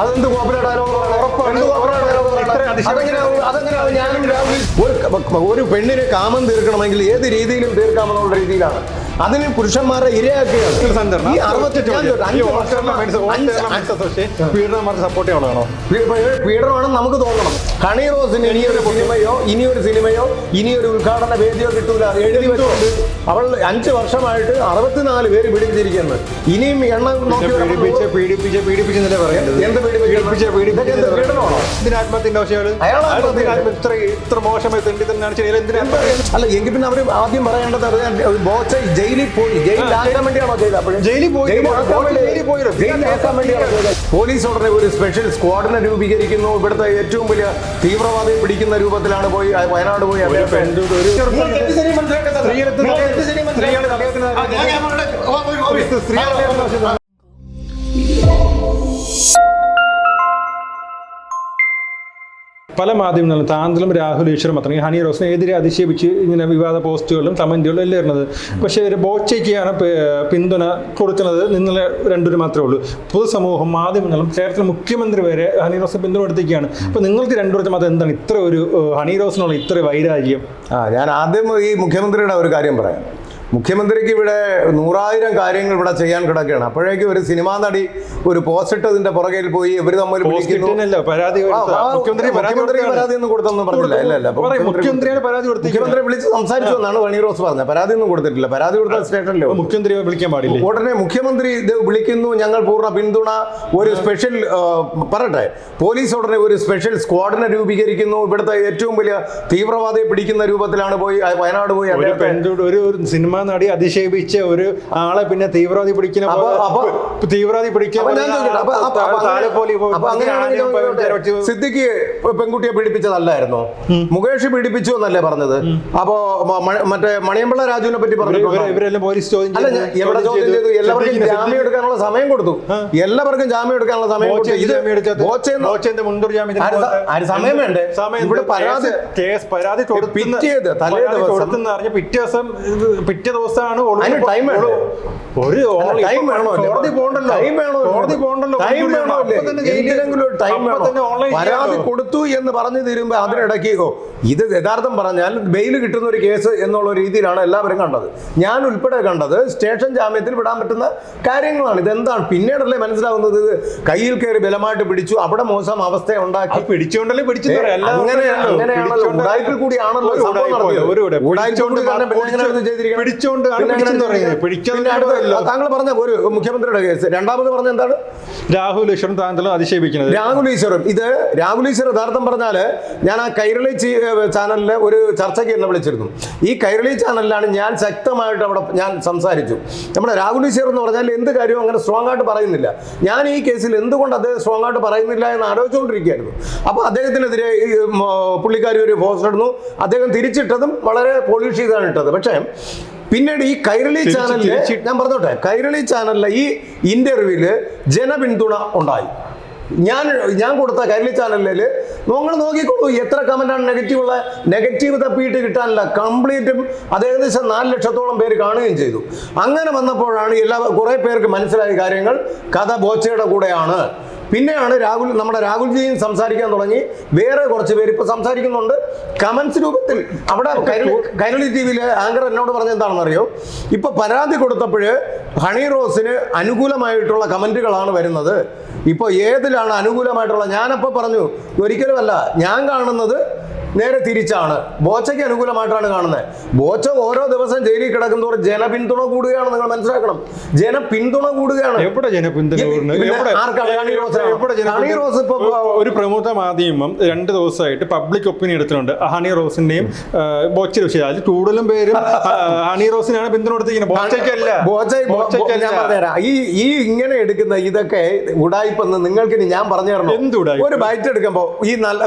അതെന്ത് കോപ്പറേറ്റ് ഒരു പെണ്ണിന് കാമം തീർക്കണമെങ്കിൽ ഏത് രീതിയിലും തീർക്കാമെന്നുള്ള രീതിയിലാണ്. അതിന് പുരുഷന്മാരെ ഇരയാക്കുകയാണ് ഈ അറുപത്തെട്ട് സപ്പോർട്ട് ചെയ്യണോ പീഡനമാണെന്ന് നമുക്ക് തോന്നണം. ഹണി റോസിന് ഇനിയൊരു സിനിമയോ ഇനിയൊരു സിനിമയോ ഇനിയൊരു ഉദ്ഘാടന വേദിയോ കിട്ടൂല. എഴുതി വെച്ചുകൊണ്ട് അവൾ അഞ്ച് വർഷമായിട്ട് അറുപത്തിനാല് പേര് പീഡിപ്പിച്ചിരിക്കുന്നത് ഇനിയും എണ്ണ നോക്കി പീഡിപ്പിച്ച് പീഡിപ്പിച്ച് പറയുന്നത് എന്ത്? പീഡിപ്പിച്ച് ഇതൊക്കെ എന്ത് പീഡനമാണോ? എന്തിനാ ആത്മഹത്യന്റെ ആവശ്യമാണ് അയാൾ ഇത്ര ഇത്ര മോശമായി തെണ്ടി തന്നെയാണ് ചെയ്യൽ എന്തിനാ അല്ല എങ്കിൽ പിന്നെ അവർ ആദ്യം പറയേണ്ടത് ബോച്ച ബോച്ച ജയിലിൽ പോയി ജയിലിലാക്കാൻ വേണ്ടിയാണോ ചെയ്തത് അപ്പോഴും ജയിലിൽ പോയി. ജയിലിൽ പോയില്ലോ. ജയിലിലാക്കാൻ വേണ്ടിയാണോ ചെയ്തത് പോലീസ് ഉടനെ ഒരു സ്പെഷ്യൽ സ്ക്വാഡിനെ രൂപീകരിക്കുന്നു ഇവിടുത്തെ ഏറ്റവും വലിയ തീവ്രവാദി പിടിക്കുന്ന രൂപത്തിലാണ് പോയി വയനാട് പോയി. സ്ത്രീകളെ- സ്ത്രീകളെ പല മാധ്യമങ്ങളും താന്തലും രാഹുൽ ഈശ്വർ മാത്രം. ഈ ഹണി റോസിനെ എതിരെ അധിക്ഷേപിച്ച് ഇങ്ങനെ വിവാദ പോസ്റ്റുകളും കമന്റുകളും എല്ലാം ഇരുന്നത് പക്ഷേ ഒരു ബോച്ചയ്ക്കാണ് പിന്തുണ കൊടുക്കുന്നത് നിങ്ങളെ രണ്ടുപേരും മാത്രമേ ഉള്ളൂ. പൊതുസമൂഹം മാധ്യമങ്ങളും കേരളത്തിലെ മുഖ്യമന്ത്രി വരെ ഹണി റോസ് പിന്തുണ കൊടുത്തിരിക്കുകയാണ്. അപ്പോൾ നിങ്ങൾക്ക് രണ്ടുപേർക്കും മാത്രം എന്താണ്? ഇത്ര ഒരു ഹണി റോസിനുള്ള ഇത്ര വൈരാഗ്യം? ആ ഞാൻ ആദ്യം ഈ മുഖ്യമന്ത്രിയുടെ ഒരു കാര്യം പറയാം. മുഖ്യമന്ത്രിക്ക് ഇവിടെ നൂറായിരം കാര്യങ്ങൾ ഇവിടെ ചെയ്യാൻ കിടക്കുകയാണ്. അപ്പോഴേക്കും ഒരു സിനിമാ നടി ഒരു പോസ്റ്റ് ഇതിന്റെ പുറകിൽ പോയി ഇവർ തമ്മിൽ മുഖ്യമന്ത്രി പരാതി ഒന്നും കൊടുത്തൊന്നും പറഞ്ഞില്ല. ഇല്ല ഇല്ല മുഖ്യമന്ത്രി- വിളിച്ച് സംസാരിച്ചു എന്നാണ് വണി റോസ് പറഞ്ഞത്. പരാതി ഒന്നും കൊടുത്തിട്ടില്ല. പരാതി കൊടുത്ത സ്റ്റേഷനിലോ മുഖ്യമന്ത്രി വിളിക്കാൻ പാടില്ല? ഉടനെ മുഖ്യമന്ത്രി ഇത് വിളിക്കുന്നു. ഞങ്ങൾ പൂർണ പിന്തുണ. ഒരു സ്പെഷ്യൽ പറയട്ടെ. പോലീസ് ഉടനെ ഒരു സ്പെഷ്യൽ സ്ക്വാഡിനെ രൂപീകരിക്കുന്നു. ഇവിടുത്തെ ഏറ്റവും വലിയ തീവ്രവാദിയെ പിടിക്കുന്ന രൂപത്തിലാണ് പോയി വയനാട് പോയി ഒരു സിനിമ സിനിമാ നടി അധിക്ഷേപിച്ച ഒരു ആളെ പിന്നെ തീവ്രവാദി പിടിക്കുന്ന തീവ്രവാദി പിടിക്കാൻ അപ്പൊ ഞാൻ ചോദിക്കട്ടെ, അപ്പൊ- അപ്പൊ- അപ്പൊ അങ്ങനെ- താലപ്പൊലി പോ- അപ്പൊ അങ്ങനെയാണെങ്കിൽ ഞാൻ ചോദിക്കട്ടെ, സിദ്ദിഖ് പെൺകുട്ടിയെ പീഡിപ്പിച്ചതല്ലായിരുന്നോ? മുകേഷ് പീഡിപ്പിച്ചു എന്നല്ലേ പറഞ്ഞത്? അപ്പോ മറ്റേ മണിയമ്പിള്ള രാജുവിനെ പറ്റി പറഞ്ഞു? ഇവരെല്ലാം പോലീസ് ചോദ്യം എവിടെ ചോദ്യം ചെയ്തു എല്ലാവർക്കും ജാമ്യം എടുക്കാനുള്ള സമയം കൊടുത്തു. എല്ലാവർക്കും ജാമ്യം എടുക്കാനുള്ള സമയം കൊടുത്തു. ജാമ്യം സമയം വേണ്ടേ? ഇവിടെ പരാതി- കേസ്- പരാതി ദിവസം- പിറ്റേ ദിവസം ഇത് പിറ്റേ ദിവസമാണ് ഒരു കോടതി പോകണ്ടല്ലോ. കോടതി പോകണ്ടല്ലോ. ടൈം വേണോ പരാതി കൊടുത്തു എന്ന് പറഞ്ഞു തീരുമ്പോ അതിനിടയ്ക്ക് ഇത് യഥാർത്ഥം പറഞ്ഞാൽ ബെയിൽ കിട്ടുന്ന ഒരു കേസ് എന്നുള്ള രീതിയിലാണ് എല്ലാവരും കണ്ടത്. ഞാൻ ഉൾപ്പെടെ കണ്ടത് സ്റ്റേഷൻ ജാമ്യത്തിൽ വിടാൻ പറ്റുന്ന കാര്യങ്ങളാണ്. ഇത് എന്താണ് പിന്നീടല്ലേ മനസ്സിലാവുന്നത്? ഇത് കയ്യിൽ കയറി ബലമായിട്ട് പിടിച്ചു അവിടെ മോശം അവസ്ഥ ഉണ്ടാക്കി. പിടിച്ചുകൊണ്ടല്ലേ പിടിച്ചോണ്ടല്ലേ പിടിച്ചെന്ന് പറയാം. അല്ലാതെ അങ്ങനെ ഒന്നുമല്ലല്ലോ. അങ്ങനെയാണല്ലോ. ഉടായ്പിൽ കൂടിയാണല്ലോ സംഭവം നടത്തിയത്. ഉടായ്പ. പിടിച്ചോണ്ട്. താങ്കൾ പറഞ്ഞ ഒരു മുഖ്യമന്ത്രിയുടെ കേസ്. രണ്ടാമത് പറഞ്ഞ എന്താണ്? രാഹുൽ ഈശ്വറും താങ്കളും അതിശയിപ്പിക്കുന്നത്. രാഹുൽ ഈശ്വറും. ഇത് രാഹുൽ ഈശ്വർ യഥാർത്ഥം പറഞ്ഞാൽ ഞാൻ ആ കൈരളി ചാനലിലെ ഒരു ചർച്ചയ്ക്ക് എന്നെ വിളിച്ചിരുന്നു. ഈ കൈരളി ചാനലിലാണ് ഞാൻ ശക്തമായിട്ട് അവിടെ ഞാൻ സംസാരിച്ചു. നമ്മുടെ രാഹുൽ ഈശ്വർ എന്ന് പറഞ്ഞാൽ എന്ത് കാര്യവും അങ്ങനെ സ്ട്രോങ് ആയിട്ട് പറയുന്നില്ല. ഞാൻ ഈ കേസിൽ എന്തുകൊണ്ട് അദ്ദേഹം സ്ട്രോങ് ആയിട്ട് പറയുന്നില്ല എന്ന് ആലോചിച്ചുകൊണ്ടിരിക്കുകയായിരുന്നു. അപ്പോൾ അദ്ദേഹത്തിനെതിരെ ഈ പുള്ളിക്കാരി ഒരു പോസ്റ്റ് ഇടുന്നു. അദ്ദേഹം തിരിച്ചിട്ടതും വളരെ പോളിഷ് ചെയ്താണ് ഇട്ടത്. പക്ഷേ പിന്നീട് ഈ കൈരളി ചാനലിൽ ഞാൻ പറഞ്ഞോട്ടെ കൈരളി ചാനലിലെ ഈ ഇന്റർവ്യൂവിൽ ജനപിന്തുണ ഉണ്ടായി. ഞാൻ ഞാൻ കൊടുത്ത കൈരളി ചാനലിൽ നിങ്ങൾ നോക്കിക്കോളൂ എത്ര കമന്റാണ് നെഗറ്റീവ് ഉള്ള നെഗറ്റീവ് തപ്പിയിട്ട് കിട്ടാനില്ല. കംപ്ലീറ്റും അത് ഏകദേശം നാല് ലക്ഷത്തോളം പേര് കാണുകയും ചെയ്തു. അങ്ങനെ വന്നപ്പോഴാണ് എല്ലാ കുറെ പേർക്ക് മനസ്സിലായ കാര്യങ്ങൾ കഥ ബോച്ചയുടെ കൂടെയാണ്. പിന്നെയാണ് രാഹുൽ നമ്മുടെ രാഹുൽജിയും സംസാരിക്കാൻ തുടങ്ങി. വേറെ കുറച്ച് പേര് ഇപ്പൊ സംസാരിക്കുന്നുണ്ട്. കമന്റ്സ് രൂപത്തിൽ അവിടെ കൈരളി ടി വിയിലെ ആങ്കർ എന്നോട് പറഞ്ഞ എന്താണെന്നറിയോ? ഇപ്പൊ പരാതി കൊടുത്തപ്പോഴ് ഹണി റോസിന് അനുകൂലമായിട്ടുള്ള കമന്റുകളാണ് വരുന്നത്. ഇപ്പൊ ഏതിലാണ് അനുകൂലമായിട്ടുള്ള? ഞാനപ്പോൾ പറഞ്ഞു ഒരിക്കലുമല്ല. ഞാൻ കാണുന്നത് നേരെ തിരിച്ചാണ്. ബോച്ചയ്ക്ക് അനുകൂലമായിട്ടാണ് കാണുന്നത്. ബോച്ച ഓരോ ദിവസം ജയിലിൽ കിടക്കുന്നതോറും ജനപിന്തുണ കൂടുകയാണ് നിങ്ങൾ മനസ്സിലാക്കണം. ജനപിന്തുണ കൂടുകയാണ്. എവിടെ ജനപിന്തുണ റോസ് ഇപ്പൊ ഒരു പ്രമുഖ മാധ്യമം രണ്ട് ദിവസമായിട്ട് പബ്ലിക് ഒപ്പീനിയൻ എടുത്തിട്ടുണ്ട്. ഹണി റോസിന്റെയും ബോച്ച വിഷയം. അതിൽ കൂടുതലും പേരും ഹണി റോസിനാണ് പിന്തുണ കൊടുത്തിരിക്കുന്നത്. ബോച്ചയ്ക്കല്ല. ബോച്ചയ്ക്കല്ല. ഈ ഈ ഇങ്ങനെ എടുക്കുന്ന ഇതൊക്കെ ഉടായ്പെന്ന് നിങ്ങൾക്ക് ഞാൻ പറഞ്ഞു തരണം ഒരു ബൈറ്റ് എടുക്കുമ്പോ ഈ നല്ല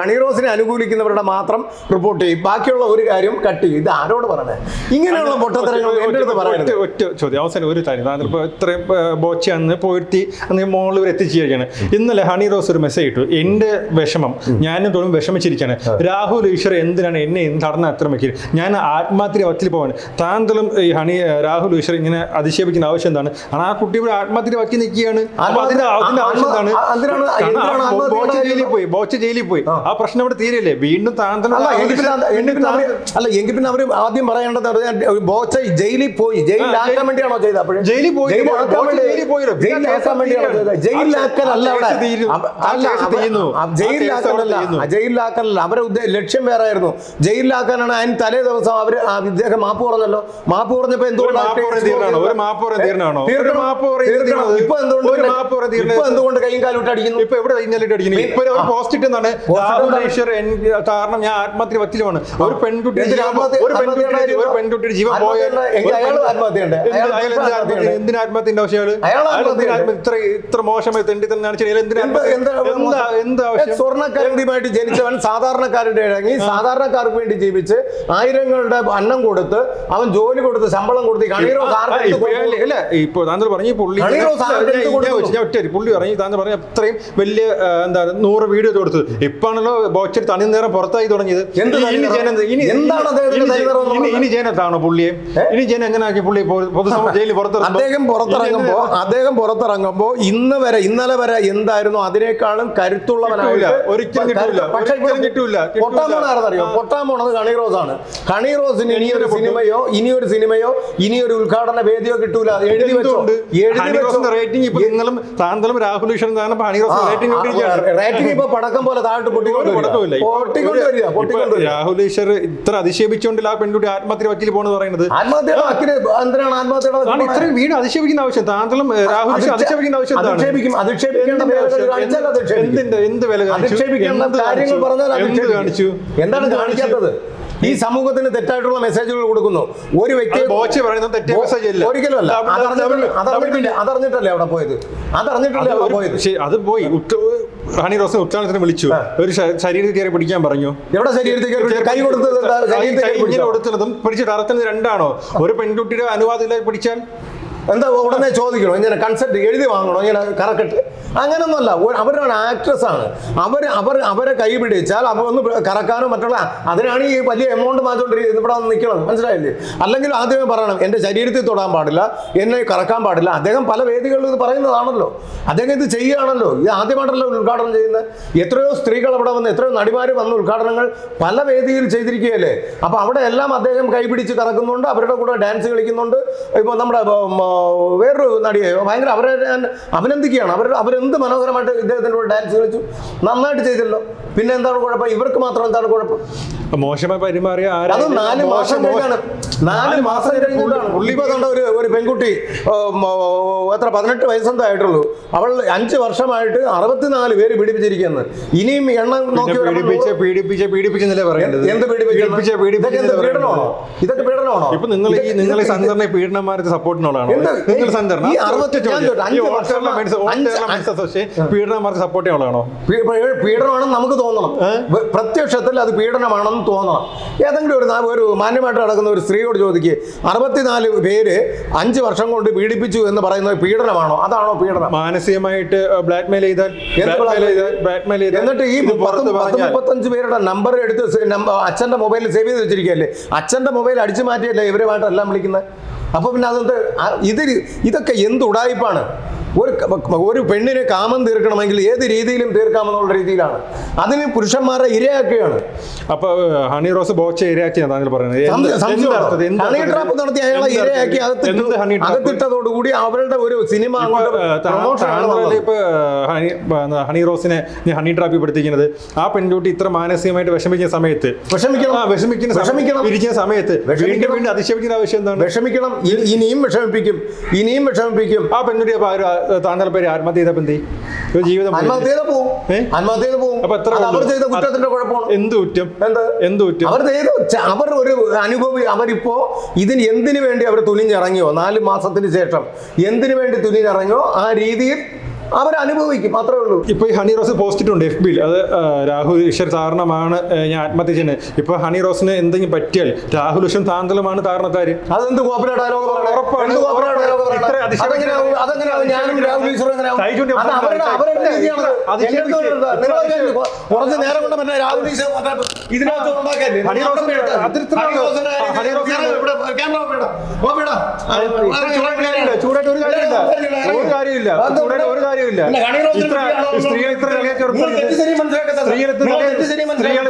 ഹണി റോസിനെ അനുകൂലിക്കുന്ന ചെയ്യുന്നവരുടെ മാത്രം റിപ്പോർട്ട് ചെയ്യും. ബാക്കിയുള്ള ഒരു കാര്യം കട്ട് ചെയ്യും. ഇത് ആരോട് പറയണേ? ഇങ്ങനെയുള്ള പൊട്ടത്തരങ്ങൾ എന്റെ അടുത്ത് ഒറ്റ ചോദ്യം. അവസാനം ഒരു കാര്യം. താങ്കൾ ഇപ്പോൾ ഇത്രയും ബോച്ച അന്ന് പോയിട്ട് അന്ന് മോളിൽ വരെ എത്തിച്ചു കഴിയാണ് ഇന്നലെ ഹണി റോസ് ഒരു മെസ്സേജ് ഇട്ടു. എന്റെ വിഷമം. ഞാനും തോന്നും വിഷമിച്ചിരിക്കുകയാണ്. രാഹുൽ ഈശ്വർ എന്തിനാണ് എന്നെ നടന്ന അത്ര ആക്രമിക്കുന്നത് ഞാൻ ആത്മഹത്യ വക്കിൽ പോവാണ്. താങ്കളും ഈ ഹണി രാഹുൽ ഈശ്വർ ഇങ്ങനെ അധിക്ഷേപിക്കുന്ന ആവശ്യം എന്താണ്? കാരണം ആ കുട്ടി ഇവിടെ ആത്മഹത്യ വക്കി നിൽക്കുകയാണ്. അപ്പൊ അതിന്റെ അതിന്റെ ആവശ്യം എന്താണ്? ബോച്ച ജയിലിൽ പോയി. ബോച്ച ജയിലിൽ പോയി. ആ. പ്രശ്നം ഇവിടെ തീരെയല്ലേ? വീണ്ടും അല്ല എങ്കിൽ പിന്നെ അല്ല എങ്കിൽ അവർ ആദ്യം പറയേണ്ടത് ബോച്ച ജയിലിൽ പോയി. ജയിലിലാക്കാൻ വേണ്ടിയാണോ ചെയ്തത് അപ്പോഴും? ജയിലിൽ പോയി. ജയിലിലാക്കാൻ വേണ്ടിയാണോ ജയിലിലാക്കലല്ല ജയിലിലാക്കലല്ല ജയിലിലാക്കലല്ല അവരെ ലക്ഷ്യം വേറെ ആയിരുന്നു. ജയിലിലാക്കാനാണ് അതിന് തലേ ദിവസം അവർ ഇദ്ദേഹം മാപ്പ് പറഞ്ഞല്ലോ. മാപ്പ് പറഞ്ഞപ്പോ എന്തുകൊണ്ടാണ്? ഇപ്പൊ എന്തുകൊണ്ട് കൈയും കാലും ഇട്ട് അടിക്കുന്നു? ഇപ്പൊ എവിടെ അടിക്കുന്നു? ഇപ്പൊ പോസ്റ്റ് ഇട്ടെന്നാണ് കാരണം ഞാൻ ആത്മഹത്യ വക്കിലുമാണ് ഒരു പെൺകുട്ടി ഒരു പെൺകുട്ടി ഒരു പെൺകുട്ടിയുടെ ജീവൻ പോയാൽ എന്തിനാ ആത്മഹത്യന്റെ ഇത്ര ഇത്ര മോശമായി തെണ്ടി തന്നെ കാണിച്ചാൽ എന്തിന് ജനിച്ചവൻ സാധാരണക്കാരുടെ ഇഴങ്ങി സാധാരണക്കാർക്ക് വേണ്ടി ജീവിച്ച് ആയിരങ്ങളുടെ അന്നം കൊടുത്ത് അവൻ ജോലി കൊടുത്ത് ശമ്പളം കൊടുത്ത് ഇപ്പൊ താങ്കൾ പറഞ്ഞു പുള്ളി ഒറ്റ പുള്ളി പറഞ്ഞു താങ്കൾ പറഞ്ഞ അത്രയും വലിയ എന്താ നൂറ് വീട് കൊടുത്തത് ഇപ്പാണല്ലോ ബോച്ചടി തണി നേരം പുറത്തായി തുടങ്ങിയത്. ഇനി-? ജനത്താണോ പുള്ളിയെ? ഇനി ജനം എങ്ങനെയാക്കി പുള്ളി ജയിലിൽ പുറത്തിറങ്ങുമ്പോ? അദ്ദേഹം പുറത്തിറങ്ങുമ്പോ അദ്ദേഹം പുറത്തിറങ്ങുമ്പോ ഇന്ന് വരെ ഇന്നലെ വരെ എന്തായിരുന്നു അതിനേക്കാളും കരുത്തുള്ളവനാവില്ല. ഒരിക്കലും കിട്ടൂല. പക്ഷേ കിട്ടൂല. പൊട്ടാൻ പോണാരെന്നറിയോ പൊട്ടാൻ പോണത് കണി റോസ് ആണ്. കണി റോസിന് ഇനിയൊരു സിനിമയോ ഇനിയൊരു സിനിമയോ ഇനിയൊരു ഉദ്ഘാടന വേദിയോ കിട്ടൂല. എഴുതി വെച്ചോ? എഴുതി ഹണി വെച്ചോ? റോസിന്റെ റേറ്റിംഗ് ഇപ്പൊ നിങ്ങളും താന്തലും രാഹുൽ ഈശ്വരൻ താങ്കളും റേറ്റിംഗ് റേറ്റിംഗ് ഇപ്പൊ പടക്കം പോലെ താഴോട്ട് പൊട്ടിക്കൊണ്ട് വരിക. രാഹുൽ ഈശ്വർ ഇത്ര അധിക്ഷേപിച്ചുകൊണ്ടില്ല ആ പെൺകുട്ടി ആത്മഹത്യ വക്കിൽ പോണെന്ന് പറയുന്നത്. ഇത്രയും വീട് അധിക്ഷേപിക്കുന്ന ആവശ്യം. താങ്കളും രാഹുൽ ഈശ്വർ അധിക്ഷേപിക്കുന്ന ആവശ്യം എന്തിന്റെ എന്ത് വില എന്ത് കാണിച്ചു? എന്താണ് കാണിക്കാത്തത്? ഈ സമൂഹത്തിന് തെറ്റായിട്ടുള്ള മെസ്സേജുകൾ കൊടുക്കുന്നു. ഒരു വ്യക്തി ഒരിക്കലും അല്ല. അതറിഞ്ഞിട്ടില്ല. അതറിഞ്ഞിട്ടല്ലേ. അവിടെ പോയത്? അതറിഞ്ഞിട്ടല്ലേ അത് അവിടെ പോയത്. അത് പോയി. ഹണി റോസിനെ ഉച്ചാരണത്തിന് വിളിച്ചു. ഒരു ശരീരത്തിൽ കയറി പിടിക്കാൻ പറഞ്ഞു. എവിടെ ശരീരത്തിൽ കൊടുത്തതും കൈ കൊടുത്തത് എന്താ? കൈ- ശരീരത്തിൽ ഇങ്ങനെ പിടിച്ചോ? അറക്കുന്നത് രണ്ടാണോ? ഒരു പെൺകുട്ടിയുടെ അനുവാദമില്ലാതെ പിടിച്ചാൽ എന്താ ഉടനെ ചോദിക്കണോ? ഇങ്ങനെ കൺസെപ്റ്റ് എഴുതി വാങ്ങണോ? ഇങ്ങനെ കറക്കട്ട്? അങ്ങനൊന്നുമല്ല. അവരാണ് ആക്ട്രസ് ആണ്. അവർ അവർ അവരെ കൈ പിടിച്ചാൽ അപ്പോൾ ഒന്ന് കറക്കാനോ മറ്റുള്ള അതിനാണ് ഈ വലിയ എമൗണ്ട് മാറ്റിക്കൊണ്ടിരിക്കുന്നത് ഇവിടെ നിൽക്കണം മനസ്സിലായില്ലേ? അല്ലെങ്കിൽ ആദ്യമേ പറയണം എന്റെ ശരീരത്തിൽ തൊടാൻ പാടില്ല എന്നെ കറക്കാൻ പാടില്ല. അദ്ദേഹം പല വേദികളിലും ഇത് പറയുന്നതാണല്ലോ. അദ്ദേഹം ഇത് ചെയ്യുകയാണല്ലോ. ഇത് ആദ്യമായിട്ടല്ലോ ഉദ്ഘാടനം ചെയ്യുന്നത്. എത്രയോ സ്ത്രീകൾ അവിടെ വന്ന് എത്രയോ നടിമാർ വന്ന് ഉദ്ഘാടനങ്ങൾ പല വേദിയിൽ ചെയ്തിരിക്കുകയല്ലേ? അപ്പോൾ അവിടെ എല്ലാം അദ്ദേഹം കൈപിടിച്ച് കറക്കുന്നുണ്ട് അവരുടെ കൂടെ ഡാൻസ് കളിക്കുന്നുണ്ട്. ഇപ്പോൾ നമ്മുടെ വേറൊരു നടിയെ ഭയങ്കര അവരെ ഞാൻ അഭിനന്ദിക്കുകയാണ്. അവർ അവരെന്ത് മനോഹരമായിട്ട് ഇദ്ദേഹത്തിന്റെ കൂടെ ഡാൻസ് കളിച്ചു. നന്നായിട്ട് ചെയ്തല്ലോ. പിന്നെ എന്താണ് കുഴപ്പം? ഇവർക്ക് മാത്രം എന്താണ് കുഴപ്പം? മോശമായി പെരുമാറിയ അത് നാല് മാസം കഴിഞ്ഞാണ്. നാല് മാസം കഴിഞ്ഞിട്ടാണ് പുള്ളിപ്പോ കണ്ട ഒരു ഒരു പെൺകുട്ടി എത്ര പതിനെട്ട് വയസ്സെന്തോ ആയിട്ടുള്ളൂ. അവൾ അഞ്ച് വർഷമായിട്ട് അറുപത്തിനാല് പേര് പീഡിപ്പിച്ചിരിക്കുന്നത് ഇനിയും എണ്ണം നോക്കി പീഡിപ്പിച്ച് പീഡിപ്പിച്ച് പീഡിപ്പിച്ചെന്നല്ലേ പറയുന്നത് എന്ത്? പീഡിപ്പിച്ച് എന്ത് പീഡനമാണോ? ഇതൊക്കെ പീഡനമാണോ? ഇപ്പൊ നിങ്ങൾ നിങ്ങൾ സംഘടന പീഡനമാരുടെ സപ്പോർട്ടിനുള്ളതാണോ? നിങ്ങൾ സംഘടന പീഡനമാർക്ക് സപ്പോർട്ട് ചെയ്യാനുള്ളതാണോ പീഡനമാണെന്ന് നമുക്ക് തോന്നണം. പ്രത്യക്ഷത്തിൽ അത് പീഡനമാണെന്ന് തോന്നണം. ഏതെങ്കിലും ഒരു ഒരു മാന്യമായിട്ട് നടക്കുന്ന ഒരു സ്ത്രീയോട് ചോദിക്കുക അറുപത്തിനാല് പേര് അഞ്ച് വർഷം കൊണ്ട് പീഡിപ്പിച്ചു എന്ന് പറയുന്നത് പീഡനമാണോ? അതാണോ പീഡനം? മാനസികമായിട്ട് ബ്ലാക്ക്മെയിൽ ചെയ്താൽ എന്ത് ബ്ലാക്ക് മെയിൽ ചെയ്താൽ എന്നിട്ട് ഈ മുപ്പത്തഞ്ച് പേരുടെ നമ്പർ എടുത്ത് അച്ഛന്റെ മൊബൈലിൽ സേവ് ചെയ്ത് വെച്ചിരിക്കുകയല്ലേ? അച്ഛന്റെ മൊബൈൽ അടിച്ചു മാറ്റിയല്ലേ ഇവരുമായിട്ട് എല്ലാം വിളിക്കുന്നത്? അപ്പൊ പിന്നെ ആ- ഇത് ഇതൊക്കെ എന്ത് ഒരു ഒരു പെണ്ണിനെ കാമം തീർക്കണമെങ്കിൽ ഏത് രീതിയിലും തീർക്കാമെന്നുള്ള രീതിയിലാണ് അതിന് പുരുഷന്മാരെ ഇരയാക്കുകയാണ് അപ്പൊ ഹണി റോസ് ബോച്ച ഇരയാക്കിയാണ് താങ്കൾ പറയുന്നത്? ഹണി ട്രാപ്പ് നടത്തി അയാളെ ഇരയാക്കി? അകത്തിട്ടതോടുകൂടി അവരുടെ ഒരു സിനിമ ഹണി റോസിനെ ഹണി ട്രാപ്പിൽ പെടുത്തിക്കുന്നത് ആ പെൺകുട്ടി ഇത്ര മാനസികമായിട്ട് വിഷമിക്കുന്ന സമയത്ത് വിഷമിക്കണം. വിഷമിക്കണം. ഇരിക്കുന്ന സമയത്ത്. വീണ്ടും വീണ്ടും അധിക്ഷേപിക്കുന്ന ആവശ്യം എന്താണ് വിഷമിക്കണം ഇനിയും വിഷമിപ്പിക്കും ഇനിയും വിഷമിപ്പിക്കും ആ പെൺകുട്ടി അപ്പൊ താങ്കളുടെ പേര് ആത്മഹത്യ ജീവിതം ചെയ്ത് അത് അവർ ചെയ്ത കുറ്റത്തിന്റെ കുഴപ്പമാണ്. എന്ത് കുറ്റം? എന്ത്? എന്ത് കുറ്റം? അവർ ചെയ്തു അവർ ഒരു അനുഭവി അവരിപ്പോ ഇതിന് എന്തിനു വേണ്ടി അവർ തുനിഞ്ഞിറങ്ങിയോ? നാല് മാസത്തിന് ശേഷം എന്തിനു വേണ്ടി തുനിഞ്ഞിറങ്ങിയോ? ആ രീതിയിൽ അവരനുഭവിക്കും അത്രേ ഉള്ളൂ. ഇപ്പൊ ഈ ഹണി റോസ് പോസ്റ്റ് ഇട്ടുണ്ട് എഫ് ബിയിൽ അത് രാഹുൽ ഈശ്വർ കാരണമാണ് ഞാൻ ആത്മഹത്യ ചെയ്യുന്നത്. ഇപ്പൊ ഹണി റോസിന് എന്തെങ്കിലും പറ്റിയാൽ രാഹുൽ ഈശ്വർ താന്തലമാണ് കാരണക്കാര്. അതെന്ത് കോപ്പറേറ്റ് ഡയലോഗ് കുറച്ച് നേരം കൊണ്ട് രാഹുൽ ഈശ്വർ ഇതിനകത്ത് കാര്യം ചൂടായിട്ട്. ഒരു കാര്യമില്ല. ഒരു കാര്യമില്ല. ചൂടായിട്ട് ഒരു കാര്യമില്ല സ്ത്രീകൾ ഇത്ര. സ്ത്രീകൾ സ്ത്രീകൾ